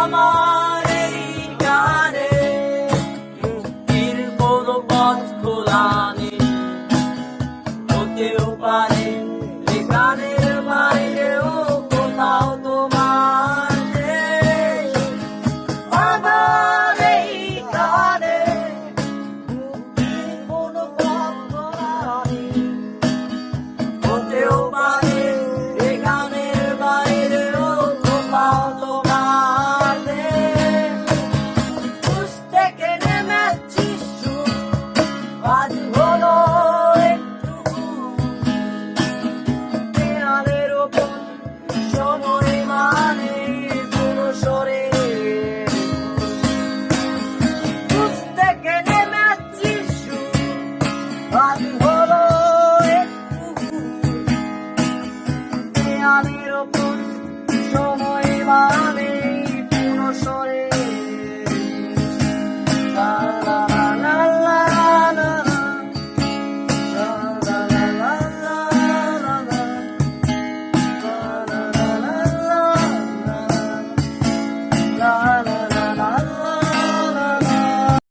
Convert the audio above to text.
আমার গানে কোনো পথ খোলা নেই। হতেও পারে এখানে i'm Darling,